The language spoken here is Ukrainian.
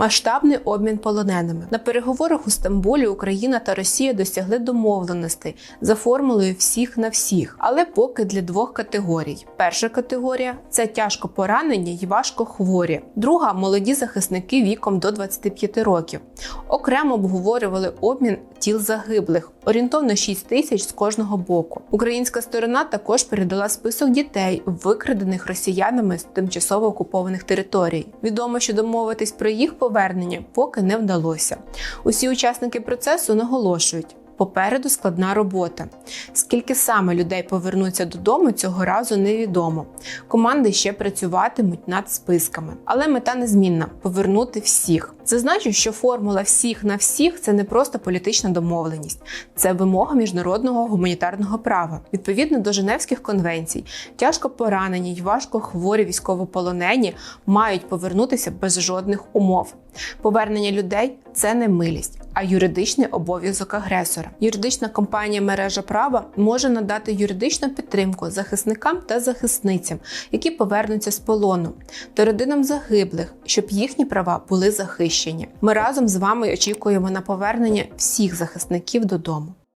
Масштабний обмін полоненими на переговорах у Стамбулі Україна та Росія досягли домовленостей за формулою всіх на всіх, але поки для двох категорій. Перша категорія це тяжко поранені й важко хворі. Друга молоді захисники віком до 25 років. Окремо обговорювали обмін тіл загиблих, орієнтовно 6 тисяч з кожного боку. Українська сторона також передала список дітей, викрадених росіянами з тимчасово окупованих територій. Відомо, що домовитись про їх повернення поки не вдалося. Усі учасники процесу наголошують. Попереду складна робота. Скільки саме людей повернуться додому цього разу невідомо. Команди ще працюватимуть над списками, але мета незмінна повернути всіх. Зазначу, що формула всіх на всіх це не просто політична домовленість, це вимога міжнародного гуманітарного права. Відповідно до Женевських конвенцій, тяжко поранені й важко хворі військовополонені мають повернутися без жодних умов. Повернення людей це не милість, а юридичний обов'язок агресора. Юридична компанія мережа права може надати юридичну підтримку захисникам та захисницям, які повернуться з полону, та родинам загиблих, щоб їхні права були захищені. Ми разом з вами очікуємо на повернення всіх захисників додому.